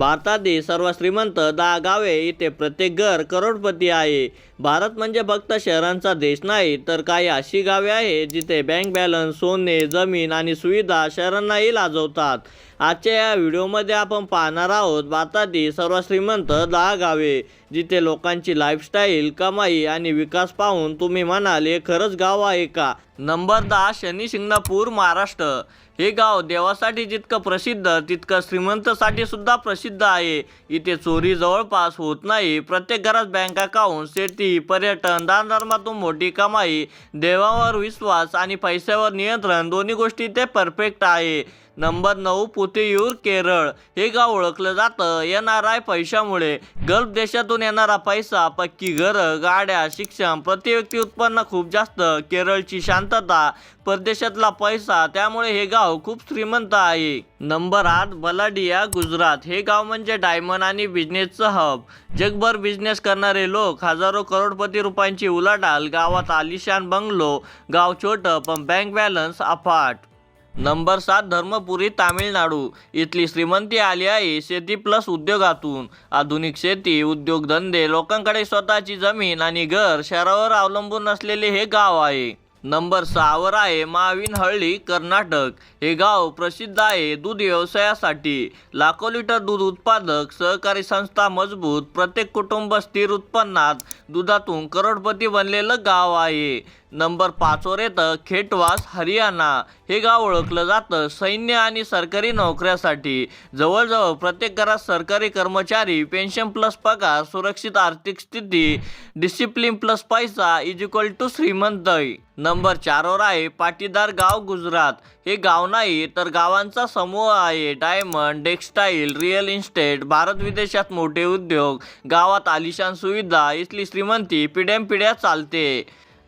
भारतातील सर्व श्रीमंत दहा गावे इथे प्रत्येक घर करोडपती आहे. भारत म्हणजे फक्त शहरांचा देश नाही तर काही अशी गावे आहेत जिथे बँक बॅलन्स सोने जमीन आणि सुविधा शहरांनाही लाजवतात. आजच्या या व्हिडिओमध्ये आपण पाहणार आहोत भारतातील सर्व श्रीमंत दहा गावे जिथे लोकांची लाईफस्टाईल कमाई आणि विकास पाहून तुम्ही म्हणाल हे खरंच गाव आहे का? नंबर दहा शनी शिंगणापूर महाराष्ट्र. हे गाव देवासाठी जितकं प्रसिद्ध तितकं श्रीमंतसाठी सुद्धा प्रसिद्ध आहे. इथे चोरी जवळपास होत नाही. प्रत्येक घरात बँक अकाउंट शेती पर्यटन दानधर्मातून मोठी कमाई देवावर विश्वास आणि पैशावर नियंत्रण दोन्ही गोष्टी इथे परफेक्ट आहे. नंबर नऊ पुतेयूर केरळ. हे गाव ओळखलं जातं. एन आर आय पैशामुळे. गल्फ देशातून येणारा पैसा पक्की घरं गाड्या शिक्षण प्रतिव्यक्ती उत्पन्न खूप जास्त. केरळची शांतता परदेशातला पैसा त्यामुळे हे गाव खूप श्रीमंत आहे. नंबर आठ बलाडिया गुजरात. हे गाव म्हणजे डायमंड आणि बिझनेसचं हब. जगभर बिझनेस करणारे लोक हजारो करोडपती रुपयांची उलाढाल गावात आलिशान बंगलो गाव छोटं पण बँक बॅलन्स अफाट. नंबर सात धर्मपुरी तामिळनाडू. इथली श्रीमंती आली आहे शेती प्लस उद्योगातून. आधुनिक शेती उद्योगधंदे लोकांकडे स्वतःची जमीन आणि घर शहरावर अवलंबून असलेले हे गाव आहे. नंबर सहावर आहे माविन हळ्ळी कर्नाटक. हे गाव प्रसिद्ध आहे दूध व्यवसायासाठी. लाखो लिटर दूध उत्पादक सहकारी संस्था मजबूत प्रत्येक कुटुंब स्थिर उत्पन्नात दुधातून करोडपती बनलेलं गाव आहे. नंबर पाचवर येतं खेटवास हरियाणा. हे गाव ओळखलं जातं सैन्य आणि सरकारी नोकऱ्यासाठी. जवळजवळ प्रत्येक घरात सरकारी कर्मचारी पेन्शन प्लस पगार सुरक्षित आर्थिक स्थिती डिसिप्लिन प्लस पैसा इज इक्वल टू श्रीमंत नंबर चारवर आहे पाटीदार गाव गुजरात. हे गाव नाही तर गावांचा समूह आहे. Diamond textile real estate Bharat विदेशात मोठे उद्योग गावात आलिशान सुविधा इथली श्रीमंती पिढ्यानपिढ्या चालते.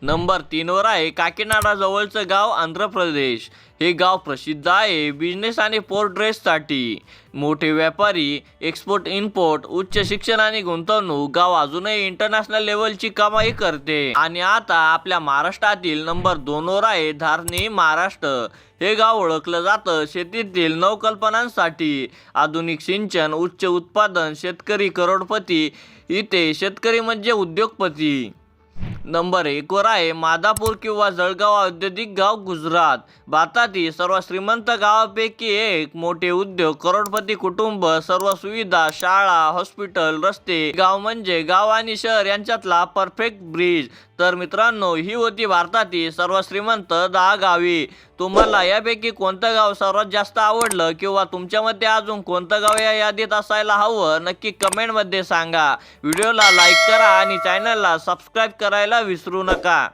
नंबर तीनवर आहे काकीनाडा जवळचं गाव आंध्र प्रदेश. हे गाव प्रसिद्ध आहे बिझनेस आणि पोर्ट ड्रेससाठी मोठे व्यापारी एक्सपोर्ट इम्पोर्ट उच्च शिक्षण आणि गुंतवणूक गाव अजूनही इंटरनॅशनल लेवलची कमाई करते. आणि आता आपल्या महाराष्ट्रातील नंबर दोनवर आहे धारणी महाराष्ट्र. हे गाव ओळखलं जातं शेतीतील नवकल्पनांसाठी. आधुनिक सिंचन उच्च उत्पादन शेतकरी करोडपती इथे शेतकरी म्हणजे उद्योगपती. नंबर एकवर आहे मादापूर किंवा जळगाव औद्योगिक गाव गुजरात. भारतातील सर्व श्रीमंत गावापैकी एक मोठे उद्योग करोडपती कुटुंब सर्व सुविधा शाळा हॉस्पिटल रस्ते गाव म्हणजे गाव आणि शहर यांच्यातला परफेक्ट ब्रिज. तर मित्रांनो ही होती भारतातील सर्व श्रीमंत दहा गावी. तुम्हाला यापैकी कोणतं गाव सर्वात जास्त आवडलं किंवा तुमच्यामध्ये अजून कोणतं गाव या यादीत असायला हवं नक्की कमेंटमध्ये सांगा. व्हिडिओला लाईक करा आणि चॅनलला सबस्क्राईब करायला विसरू नका.